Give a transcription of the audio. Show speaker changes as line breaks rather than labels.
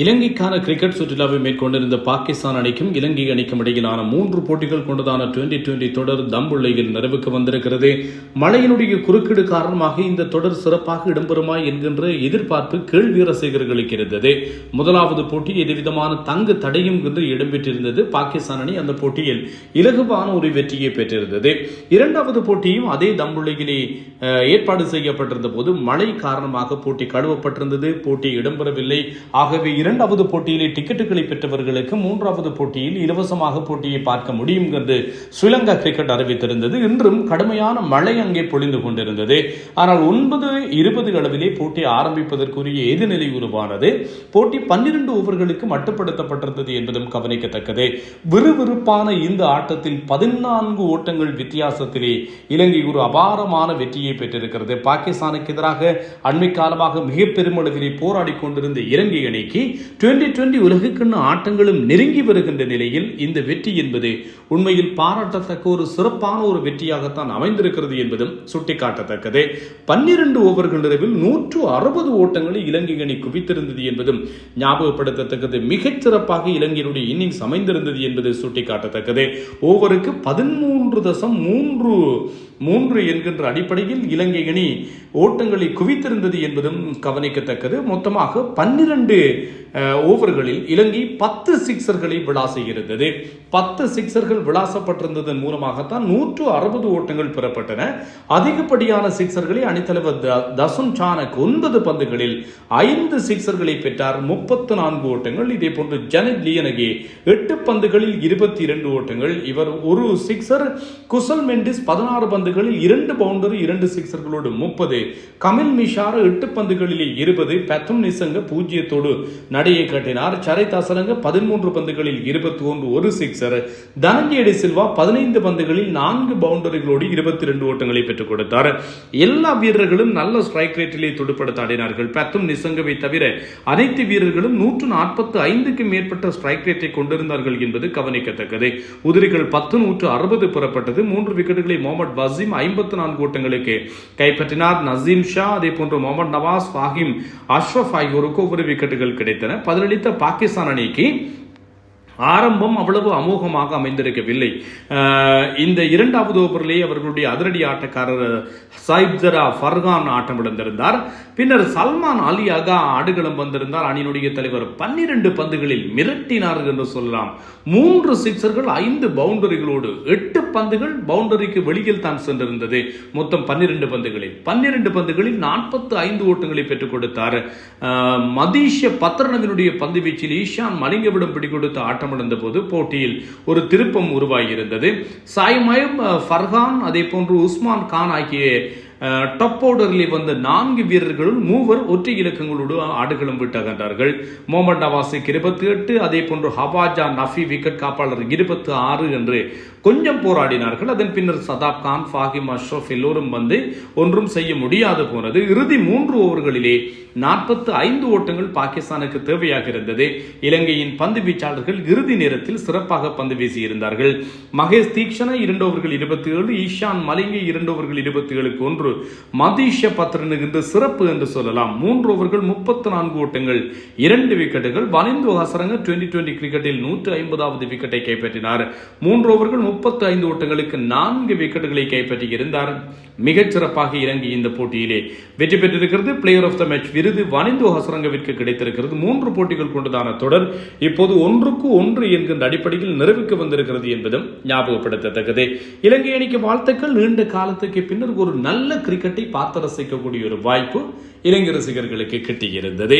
இலங்கைக்கான கிரிக்கெட் சுற்றுலாவை மேற்கொண்டிருந்த பாகிஸ்தான் அணிக்கும் இலங்கை அணிக்கும் இடையிலான மூன்று போட்டிகள் கொண்டதான டுவெண்டி டுவெண்டி தொடர் தம்புள்ளையில் நிறைவுக்கு வந்திருக்கிறது. மழையினுடைய குறுக்கீடு காரணமாக இந்த தொடர் சிறப்பாக இடம்பெறுமா என்கின்ற எதிர்பார்ப்பு கேள்வி ரசிகர்களுக்கு இருந்தது. முதலாவது போட்டி எதுவிதமான தங்கு தடையும் என்று இடம்பெற்றிருந்தது. பாகிஸ்தான் அணி அந்த போட்டியில் இலகுவான ஒரு வெற்றியை பெற்றிருந்தது. இரண்டாவது போட்டியும் அதே தம்புள்ளையிலே ஏற்பாடு செய்யப்பட்டிருந்த போது மழை காரணமாக போட்டி கழுவப்பட்டிருந்தது. போட்டி இடம்பெறவில்லை. ஆகவே இரண்டாவது போட்டியிலே டிக்கெட்டுகளை பெற்றவர்களுக்கு மூன்றாவது போட்டியில் இலவசமாக போட்டியை பார்க்க முடியும் என்று ஸ்ரீலங்கா கிரிக்கெட் அறிவித்திருந்தது. இன்றும் கடுமையான மழை அங்கே பொழிந்து கொண்டிருந்தது. ஆனால் ஒன்பது இருபது அளவிலே போட்டி ஆரம்பிப்பதற்குரிய எதிர்நிலை உருவானது. போட்டி பன்னிரண்டு ஓவர்களுக்கு மட்டுப்படுத்தப்பட்டிருந்தது என்பதும் கவனிக்கத்தக்கது. விறுவிறுப்பான இந்த ஆட்டத்தில் பதினான்கு ஓட்டங்கள் வித்தியாசத்திலே இலங்கை ஒரு அபாரமான வெற்றியை பெற்றிருக்கிறது. பாகிஸ்தானுக்கு எதிராக அண்மை காலமாக மிக பெருமளவிலே போராடி கொண்டிருந்த இலங்கை அணிக்கு டுவெண்டி டுவெண்டி உலகக்கிண்ண ஆட்டங்களும் நெருங்கி வருகின்ற நிலையில் இந்த வெற்றி என்பது உண்மையில் பாராட்டத்தக்க ஒரு சிறப்பான ஒரு வெற்றியாகத்தான் அமைந்திருக்கிறது என்பதும் சுட்டிக்காட்டத்தக்கது. பன்னிரண்டு ஓவர்கள் நிறைவில் நூற்று அறுபது ஓட்டங்களை இலங்கை அணி குவித்திருந்தது என்பதும் ஞாபகப்படுத்தத்தக்கது. மிகச் சிறப்பாக இலங்கையினுடைய இன்னிங்ஸ் அமைந்திருந்தது என்பது சுட்டிக்காட்டத்தக்கது. ஓவருக்கு பதிமூன்று தசம் மூன்று மூன்று என்கின்ற அடிப்படையில் இலங்கை அணி ஓட்டங்களை குவித்திருந்தது என்பதும் கவனிக்கத்தக்கது. மொத்தமாக பன்னிரண்டு ஓவர்களில் இலங்கை பத்து சிக்சர்களை விளாச இருந்தது பத்து சிக்சர்கள் விளாசப்பட்டிருந்ததன் மூலமாகத்தான் நூற்று அறுபது ஓட்டங்கள் பெறப்பட்டன. அதிகப்படியான சிக்சர்களை அணித்தலைவர் தசுன் சானக் ஒன்பது பந்துகளில் ஐந்து சிக்சர்களை பெற்றார். முப்பத்து நான்கு ஓட்டங்கள். இதே போன்று ஜனத் லியனகே எட்டு பந்துகளில் இருபத்தி இரண்டு ஓட்டங்கள். இவர் ஒரு சிக்சர் குசல் மெண்டிஸ் பதினாறு பந்துகளில் இரண்டு பவுண்டர் இரண்டு சிக்சர்களோடு முப்பது. கமில் மிஷார எட்டு பந்துகளிலே இருபது. பெத்தம் நிசங்க பூஜ்ஜியத்தோடு நடையை கட்டினார். சரை தாசரங்க பதிமூன்று பந்துகளில் இருபத்தி ஒன்று ஒரு சிக்சர் தனஞ்சேடி சில்வா பதினைந்து பந்துகளில் நான்கு பவுண்டரிகளோடு இருபத்தி ரெண்டு ஓட்டங்களை பெற்றுக் கொடுத்தார். எல்லா வீரர்களும் நல்ல ஸ்ட்ரைக் ரேட்டிலே துடுப்படுத்த ஆடினார்கள். பத்தும் நிசங்கவை தவிர அனைத்து வீரர்களும் நூற்று நாற்பத்து ஐந்துக்கு மேற்பட்ட ஸ்ட்ரைக் ரேட்டை கொண்டிருந்தார்கள் என்பது கவனிக்கத்தக்கது. உதிரிகள் பத்து நூற்று அறுபது புறப்பட்டது. மூன்று விக்கெட்டுகளை முகமது வசீம் ஐம்பத்து நான்கு ஓட்டங்களுக்கு கைப்பற்றினார். நசீம் ஷா அதே போன்று முகமது நவாஸ் ஃபாஹிம் அஷ்ரஃப் ஆகியோருக்கு ஒவ்வொரு விக்கெட்டுகள் கிடைத்தன. பதிலளித்த பாகிஸ்தான் அணிக்கு ஆரம்பம் அவ்வளவு அமோகமாக அமைந்திருக்கவில்லை. இந்த இரண்டாவது ஓவரிலேயே அவர்களுடைய அதிரடி ஆட்டக்காரர் சாயிப்ஜரா ஃபர்கான் ஆட்டம் இழந்திருந்தார். பின்னர் சல்மான் அலி அகா ஆடுகளம் வந்திருந்தார். அணியினுடைய தலைவர் பன்னிரண்டு பந்துகளில் மிரட்டினார் என்று சொல்லலாம். மூன்று சிக்சர்கள் ஐந்து பவுண்டரிகளோடு எட்டு பந்துகள் பவுண்டரிக்கு வெளியில் தான் சென்றிருந்தது. மொத்தம் பன்னிரண்டு பந்துகளில். பன்னிரண்டு பந்துகளில் நாற்பத்து ஐந்து ஓட்டங்களை பெற்றுக் கொடுத்தார். மதீஷ பத்ரனவினுடைய பந்து வீச்சில் ஈஷான் மலிங்கவிடம் பிடி கொடுத்த நடந்த போது போட்டியில் ஒரு திருப்பம் உருவாகியிருந்தது. சாய்மயம் ஃபர்ஹான் அதே போன்று உஸ்மான் கான் ஆகிய டப் ஆர்டரில் வந்த நான்கு வீரர்களும் மூவர் ஒற்றை இலக்கங்களோடு ஆடுகளும் விட்டு மொஹமட் முகமது நவாஸுக்கு இருபத்தி எட்டு அதே போன்று ஹவாஜா நஃபி விக்கெட் காப்பாளர் இருபத்தி ஆறு என்று கொஞ்சம் போராடினார்கள். அதன் பின்னர் சதாப் கான் ஃபாஹிம் அஷ்ரஃப் எல்லோரும் வந்து ஒன்றும் செய்ய முடியாது போனது. இறுதி மூன்று ஓவர்களிலே நாற்பத்து ஐந்து ஓட்டங்கள் பாகிஸ்தானுக்கு தேவையாக இருந்தது. இலங்கையின் பந்து வீச்சாளர்கள் இறுதி நேரத்தில் சிறப்பாக பந்து வீசியிருந்தார்கள். மகேஷ் தீக்ஷண இரண்டு ஓவர்கள் இருபத்தி ஏழு ஈஷான் மலிங்கை இரண்டு ஓவர்கள் இருபத்தி ஏழுக்கு ஒன்று. மதீஷ பத்ரனுக்கு என்று சிறப்பு என்று சொல்லலாம். மூன்று ஓவர்கள் முப்பத்தி நான்கு ஓட்டங்கள் இரண்டு விக்கெட்டுகள். வனிந்து ஹசரங்க டுவெண்டி டுவெண்டி கிரிக்கெட்டில் நூற்று ஐம்பதாவது விக்கெட்டை கைப்பற்றினார். மூன்று ஓவர்கள் முப்பத்தி ஐந்து ஓட்டங்களுக்கு நான்கு விக்கெட்டுகளை கைப்பற்றி இருந்தார். மிகச்சிறப்பாக இறங்கி இந்த போட்டியிலே வெற்றி பெற்றிருக்கிறது. பிளேயர் ஆஃப் த மேட்ச் விருது வனிந்து ஹசரங்கவிற்கு கிடைத்திருக்கிறது. மூன்று போட்டிகள் கொண்டதான தொடர். இப்போது ஒன்றுக்கு ஒன்று என்கின்ற அடிப்படையில் நிறைவுக்கு வந்திருக்கிறது என்பதும் ஞாபகப்படுத்தத்தக்கது. இலங்கை அணிக்கு வாழ்த்துக்கள். நீண்ட காலத்துக்கு பின்னர் ஒரு நல்ல கிரிக்கெட்டை பார்த்து ரசிக்கக்கூடிய ஒரு வாய்ப்பு இலங்கை ரசிகர்களுக்கு கிட்டியிருந்தது.